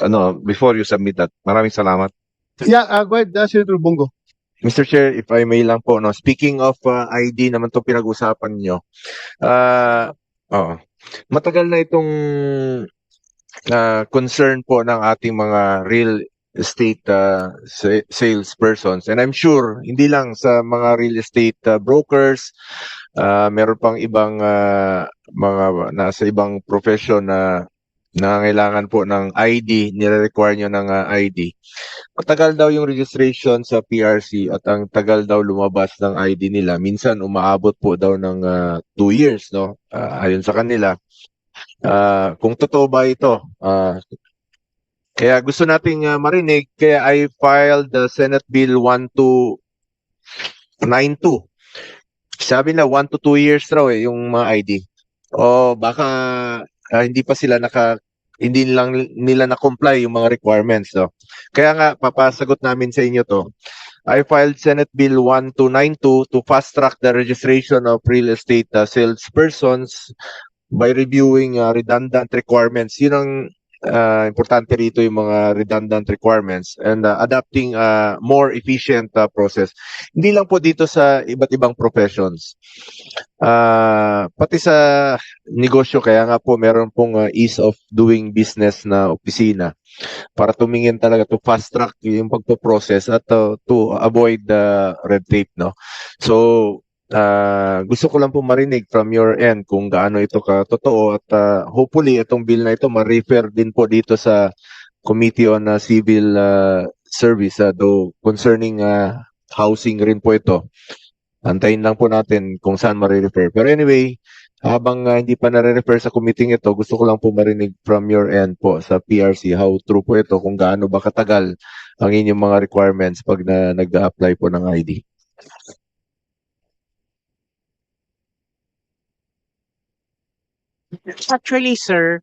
ano, before you submit that. Maraming salamat. Yeah, uh, go ahead, uh, Senator Bongo. Mr. Chair, if I may lang po, no, speaking of uh, ID naman to pinag-usapan nyo, ah, oo. matagal na itong ah, concern po ng ating mga real estate uh, sa- salespersons. And I'm sure, hindi lang sa mga real estate uh, brokers, ah, meron pang ibang ah, mga nasa ibang profession na nangangailangan po ng ID, nire-require nyo ng ah, ID. Matagal daw yung registration sa PRC at ang tagal daw lumabas ng ID nila. Minsan umaabot po daw ng uh, two years, no? Ah, ayon sa kanila. Ah, kung totoo ba ito? Ah, kaya gusto nating ah, marinig, kaya I filed the Senate Bill 1292. Sabi na 1 to 2 years raw eh, yung mga ID. O baka ah, hindi pa sila naka hindi lang nila na-comply yung mga requirements, no? Kaya nga, papasagot namin sa inyo to. I filed Senate Bill 1292 to fast-track the registration of real estate uh, salespersons by reviewing uh, redundant requirements. Yun ang uh, importante rito yung mga redundant requirements and uh, adapting a more efficient uh, process. Hindi lang po dito sa iba't ibang professions. Uh, pati sa negosyo, kaya nga po meron pong uh, ease of doing business na opisina para tumingin talaga to fast track yung pagpo-process at uh, to avoid the red tape no so uh, gusto ko lang po marinig from your end kung gaano ito ka totoo at uh, hopefully itong bill na ito ma-refer din po dito sa Committee on uh, Civil uh, Service uh, though concerning uh, housing rin po ito antayin lang po natin kung saan ma-refer pero anyway habang uh, hindi pa nare-refer sa committee ito, gusto ko lang po marinig from your end po sa PRC how true po ito, kung gaano ba katagal ang inyong mga requirements pag na, nag-apply po ng ID. Actually, sir,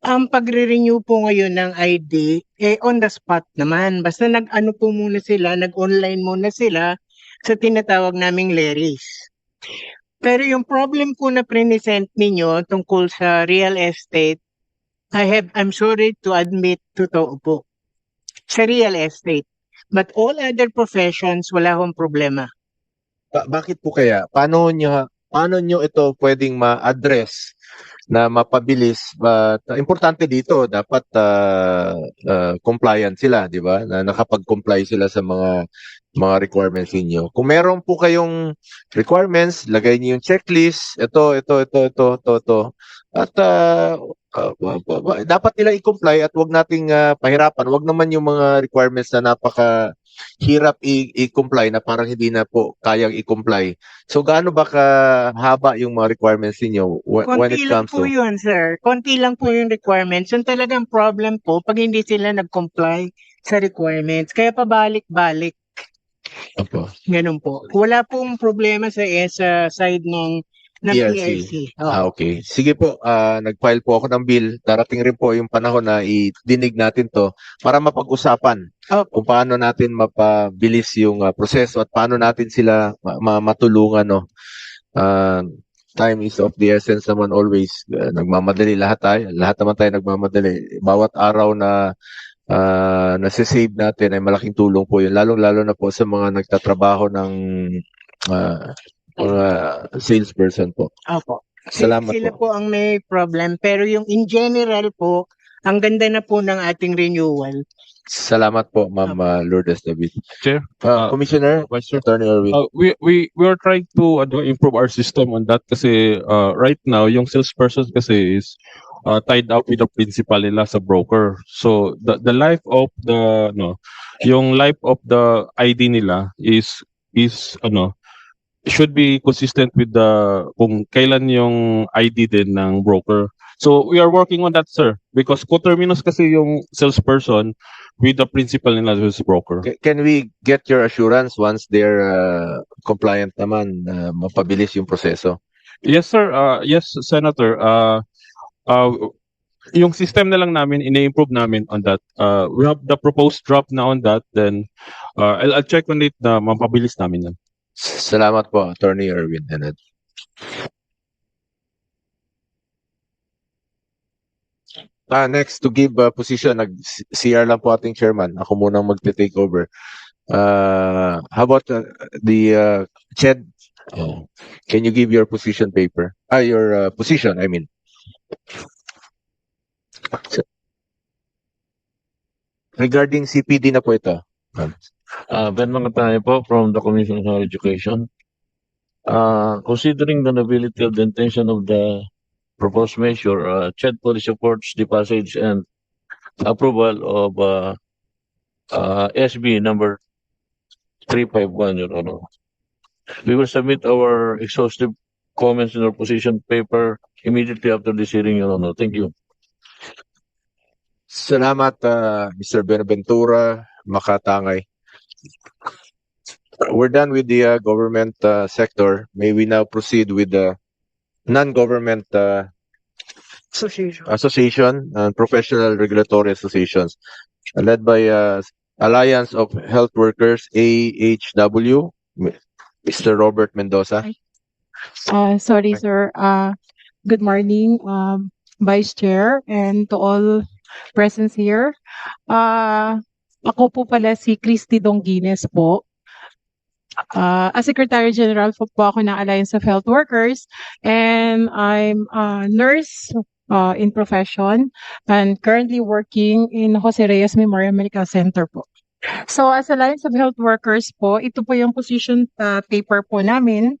ang pagre-renew po ngayon ng ID, eh on the spot naman. Basta nag-ano po muna sila, nag-online muna sila sa tinatawag naming Leris. Pero yung problem po na present ninyo tungkol sa real estate, I have, I'm sorry to admit, totoo po. Sa real estate. But all other professions, wala akong problema. Ba- bakit po kaya? Paano nyo, paano nyo ito pwedeng ma-address na mapabilis but uh, importante dito dapat uh, uh, compliant sila di ba? Na nakapag-comply sila sa mga mga requirements niyo kung meron po kayong requirements lagay niyo yung checklist. Ito ito ito ito ito, ito. at uh, uh, wa- wa- wa- dapat nila i-comply at wag nating uh, pahirapan wag naman yung mga requirements na napaka hirap i-comply na parang hindi na po kayang i-comply So gaano ba kahaba yung mga requirements niyo when, when Konti it lang comes po to yun, sir. Konti lang po yung requirements. Yung talagang problem po pag hindi sila nag-comply sa requirements. Kaya pabalik-balik. Opo. Ganun po. Wala pong problema sa sa side ng ng PRC. PRC. Oo. Ah, okay. Sige po, ah, nag-file po ako ng bill. Darating rin po yung panahon na i-dinig natin to para mapag-usapan Opo. kung paano natin mapabilis yung ah, proseso at paano natin sila ma- ma- matulungan no. Ah, time is of the essence naman always. Ah, nagmamadali lahat tayo. Lahat naman tayo nagmamadali. Bawat araw na uh, nasa-save natin ay malaking tulong po yun. Lalong-lalo na po sa mga nagtatrabaho ng ah, mga salesperson po. Opo. Salamat Sila po. po ang may problem. Pero yung in general po, ang ganda na po ng ating renewal. Salamat po, Ma'am ah, Lourdes David. Chair, Ah, uh, Commissioner, Vice Chair. Attorney Erwin. Uh, we we we are trying to ano, improve our system on that kasi uh, right now yung salesperson kasi is uh, tied up with the principal nila sa broker. So the the life of the no, yung life of the ID nila is is ano should be consistent with the kung kailan yung ID din ng broker. So we are working on that sir because coterminous kasi yung salesperson with the principal nila who's broker. Ca- Can we get your assurance once they're ah, compliant naman, na mapabilis yung proseso? Yes, sir. Uh, yes, Senator. Uh, uh, yung system na lang namin, ine-improve namin on that. Uh, we have the proposed drop na on that. Then, uh, I'll, I'll check on it na mapabilis namin yan. Salamat po, Attorney Erwin. Henad. Ah, next to give uh, position, nag-CR lang po ating chairman. Ako munang magte-take over. Uh, how about uh, the uh, Ched? Oh, can you give your position paper? Ah, your uh, position, I mean. Regarding CPD na po ito. Uh, Ben Mangatay po from the Commission on Higher Education. Uh, considering the nobility of the intention of the proposed measure, uh, CHED fully supports the passage and approval of uh, uh, SB number 351, Your Honor. We will submit our exhaustive comments in our position paper immediately after this hearing, Your Honor. Thank you. Salamat, uh, Mr. Benaventura Makatangay. We're done with the uh, government uh, sector. May we now proceed with the non-government uh, Association. association and professional regulatory associations led by uh, Alliance of Health Workers, AHW, Mr. Robert Mendoza. Uh, sorry, sir. Uh, good morning, um, Vice Chair, and to all present here. Uh, ako po pala si Christy Donguines po. Uh, as Secretary General po, po ako ng Alliance of Health Workers and I'm a nurse uh, in profession and currently working in Jose Reyes Memorial Medical Center po. So as Alliance of Health Workers po, ito po yung position uh, paper po namin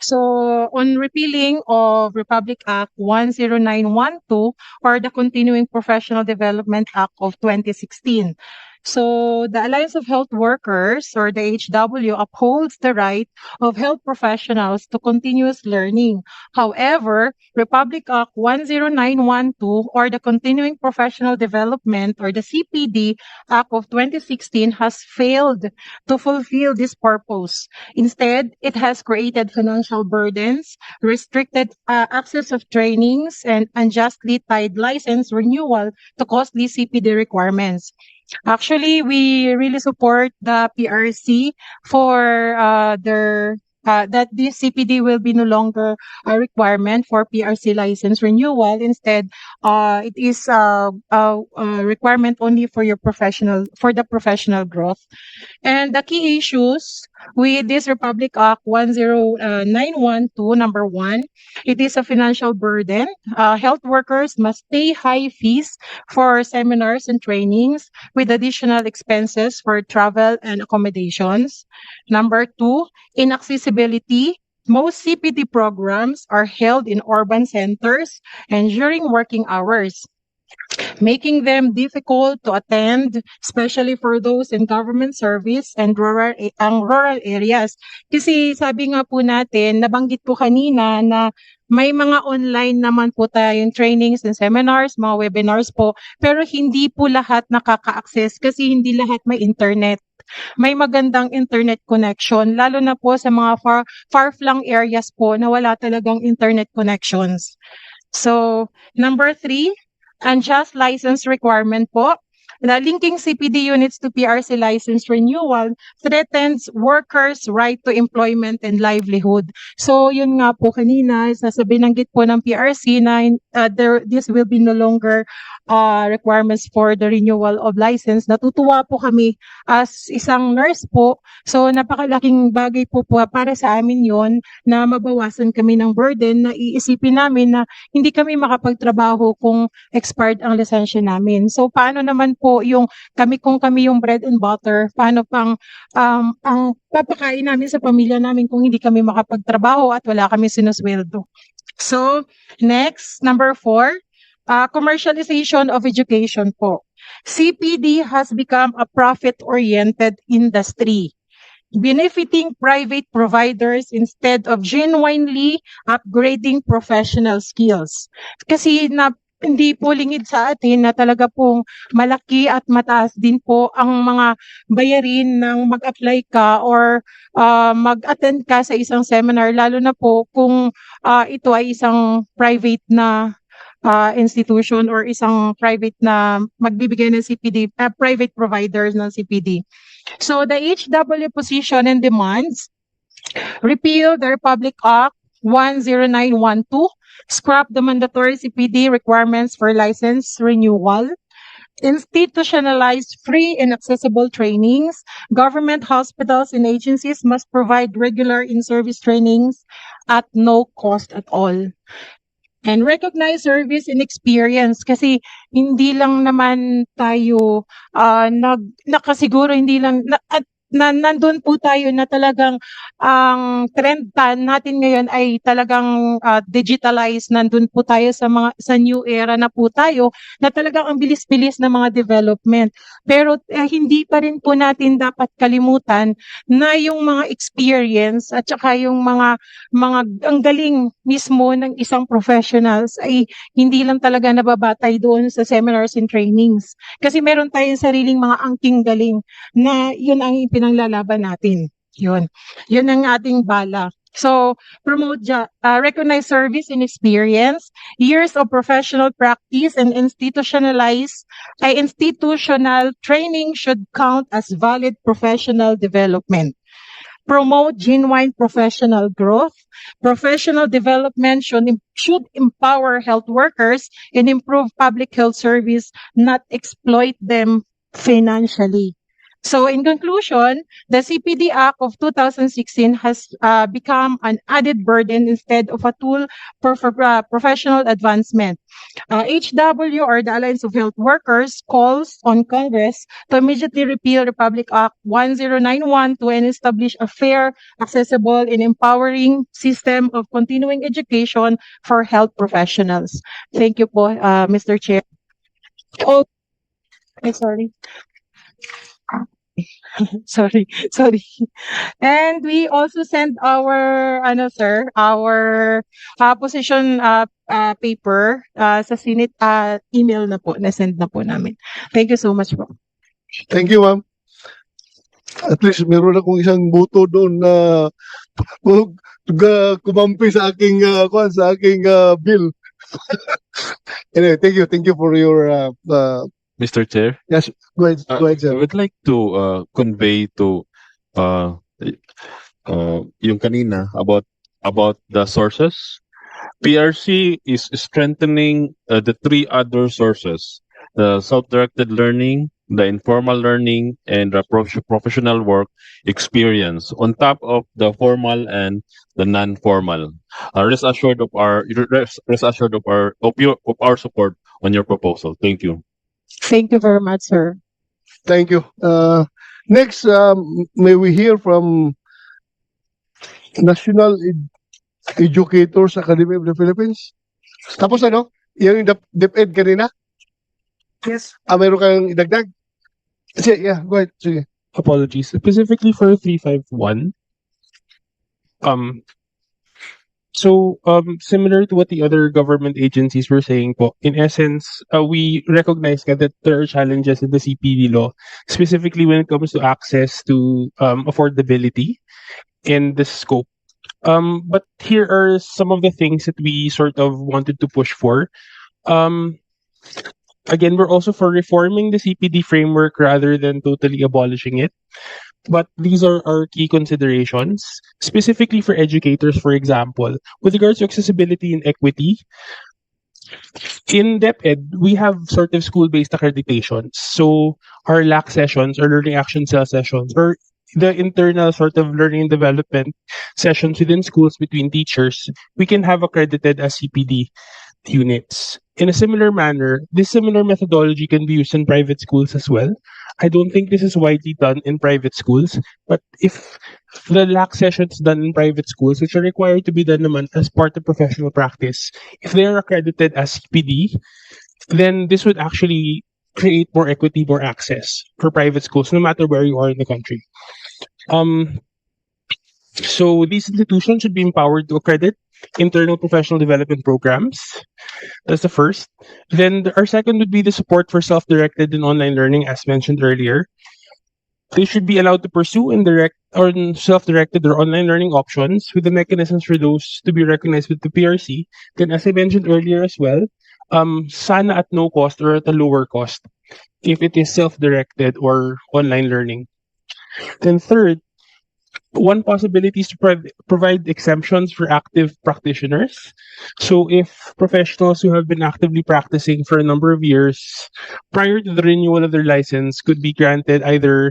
So, on repealing of Republic Act 10912 or the Continuing Professional Development Act of 2016. So, the Alliance of Health Workers or the HW upholds the right of health professionals to continuous learning. However, Republic Act 10912 or the Continuing Professional Development or the CPD Act of 2016 has failed to fulfill this purpose. Instead, it has created financial burdens, restricted uh, access of trainings, and unjustly tied license renewal to costly CPD requirements. Actually, we really support the PRC for uh, their uh, that this CPD will be no longer a requirement for PRC license renewal. Instead, uh, it is uh, a, a requirement only for your professional for the professional growth. And the key issues with this Republic Act 10912, number one, it is a financial burden. Uh, health workers must pay high fees for seminars and trainings with additional expenses for travel and accommodations. Number two, inaccessibility. Most CPT programs are held in urban centers and during working hours making them difficult to attend, especially for those in government service and rural ang rural areas. Kasi sabi nga po natin, nabanggit po kanina na may mga online naman po tayong trainings and seminars, mga webinars po, pero hindi po lahat nakaka-access kasi hindi lahat may internet. May magandang internet connection, lalo na po sa mga far, far-flung areas po na wala talagang internet connections. So, number three, unjust license requirement po. The linking CPD units to PRC license renewal threatens workers' right to employment and livelihood. So, yun nga po kanina, sasabi nanggit po ng PRC na uh, there, this will be no longer uh, requirements for the renewal of license. Natutuwa po kami as isang nurse po. So, napakalaking bagay po po para sa amin yon na mabawasan kami ng burden na iisipin namin na hindi kami makapagtrabaho kung expired ang lisensya namin. So, paano naman po yung kami kung kami yung bread and butter, paano pang um, ang papakain namin sa pamilya namin kung hindi kami makapagtrabaho at wala kami sinusweldo. So, next, number four, uh, commercialization of education po. CPD has become a profit-oriented industry benefiting private providers instead of genuinely upgrading professional skills. Kasi na hindi po lingid sa atin na talaga pong malaki at mataas din po ang mga bayarin ng mag-apply ka or uh, mag-attend ka sa isang seminar lalo na po kung uh, ito ay isang private na uh, institution or isang private na magbibigay ng CPD, uh, private providers ng CPD. So the HW position and demands repeal the Republic Act 10912, scrap the mandatory CPD requirements for license renewal, institutionalize free and accessible trainings. Government hospitals and agencies must provide regular in-service trainings at no cost at all. And recognize service and experience. Kasi hindi lang naman tayo ah, nag nakasiguro hindi lang na, at na nandun po tayo na talagang ang trend ta- natin ngayon ay talagang ah, digitalized. Nandun po tayo sa mga sa new era na po tayo na talagang ang bilis-bilis ng mga development. Pero eh, hindi pa rin po natin dapat kalimutan na yung mga experience at saka yung mga mga ang galing mismo ng isang professionals ay hindi lang talaga nababatay doon sa seminars and trainings. Kasi meron tayong sariling mga angking galing na yun ang ipinaglalaban natin. Yun. Yun ang ating bala. So, promote, uh, recognize service and experience, years of professional practice and institutionalize, ay institutional training should count as valid professional development. Promote genuine professional growth. Professional development should, should empower health workers and improve public health service, not exploit them financially. So in conclusion, the CPD Act of 2016 has uh, become an added burden instead of a tool for, for uh, professional advancement. Uh, HW or the Alliance of Health Workers calls on Congress to immediately repeal Republic Act 1091 to establish a fair, accessible, and empowering system of continuing education for health professionals. Thank you po, uh, Mr. Chair. Oh, ay, sorry. sorry, sorry. And we also sent our, ano sir, our uh, position uh, uh, paper uh, sa Senate uh, email na po, na-send na po namin. Thank you so much po. Thank you, ma'am. At least meron akong isang buto doon na uh, kumampi sa aking uh, sa aking uh, bill. anyway, thank you. Thank you for your uh, uh, Mr. Chair, go ahead, Uh, go ahead, I sir. would like to uh, convey to uh, uh, yung kanina about about the sources. PRC is strengthening uh, the three other sources: the self-directed learning, the informal learning, and the prof- professional work experience on top of the formal and the non-formal. Uh, rest assured of our rest, rest assured of our of, your, of our support on your proposal. Thank you. Thank you very much, sir. Thank you. Uh, next, um, may we hear from National Ed- Educators Academy of the Philippines? Tapos ano? Yung Dep- DepEd kanina? Yes. Ah, meron kang idagdag? Sige, yeah, go ahead. Sige. apologies specifically for 351 um so um similar to what the other government agencies were saying po in essence uh, we recognize that there are challenges in the CPD law specifically when it comes to access to um affordability and the scope um but here are some of the things that we sort of wanted to push for um again, we're also for reforming the CPD framework rather than totally abolishing it. But these are our key considerations, specifically for educators, for example, with regards to accessibility and equity. In DepEd, we have sort of school-based accreditations. So our LAC sessions or learning action cell sessions or the internal sort of learning and development sessions within schools between teachers, we can have accredited as CPD units. In a similar manner, this similar methodology can be used in private schools as well. I don't think this is widely done in private schools, but if the LAC sessions done in private schools, which are required to be done as part of professional practice, if they are accredited as CPD, then this would actually create more equity, more access for private schools, no matter where you are in the country. Um, so these institutions should be empowered to accredit internal professional development programs. That's the first. Then our second would be the support for self-directed and online learning, as mentioned earlier. They should be allowed to pursue indirect or self-directed or online learning options with the mechanisms for those to be recognized with the PRC. Then, as I mentioned earlier as well, um, sana at no cost or at a lower cost if it is self-directed or online learning. Then third, one possibility is to prov- provide exemptions for active practitioners. So if professionals who have been actively practicing for a number of years prior to the renewal of their license could be granted either